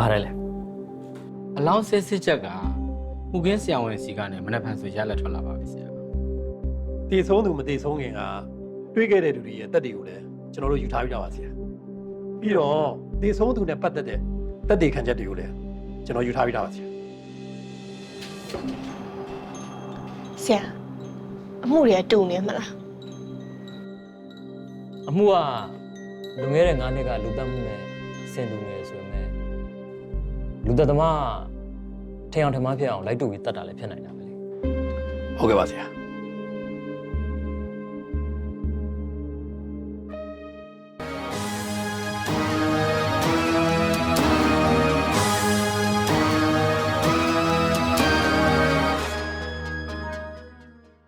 ပါတယ်လေအလောင်းစစ်စစ်ချက်ကမှုကင်းဆရာဝန်စီကနေမနေ့ဖန်ဆိုရလက်ထွက်လာပါပြီဆရာတည်ဆုံးသူမတည်ဆုံးခင်ကတွေးခဲ့တဲ့လူတွေရဲ့တက်တွေကိုလည်းကျွန်တော်တို့ယူထားပြီးတော့ပါဆရာပြီးတော့တည်ဆုံးသူနဲ့ပတ်သက်တဲ့တက်တွေခံချက်တွေကိုလည်းကျွန်တော်ယူထားပြီးတော့ပါဆရာဆရာအမှုတွေကတူနေမလားအမှုကလွန်ခဲ့တဲ့9နှစ်ကလူတက်မှုနဲ့ဆင်တူနေတယ်ဆိုပေမဲ့ လူသက်သမားထင်အောင်ထင်မှားဖြစ်အောင်လိုက်တူပြီးတတ်တာလည်းဖြစ်နိုင်တာပဲလေဟုတ်ကဲ့ပါဆရာ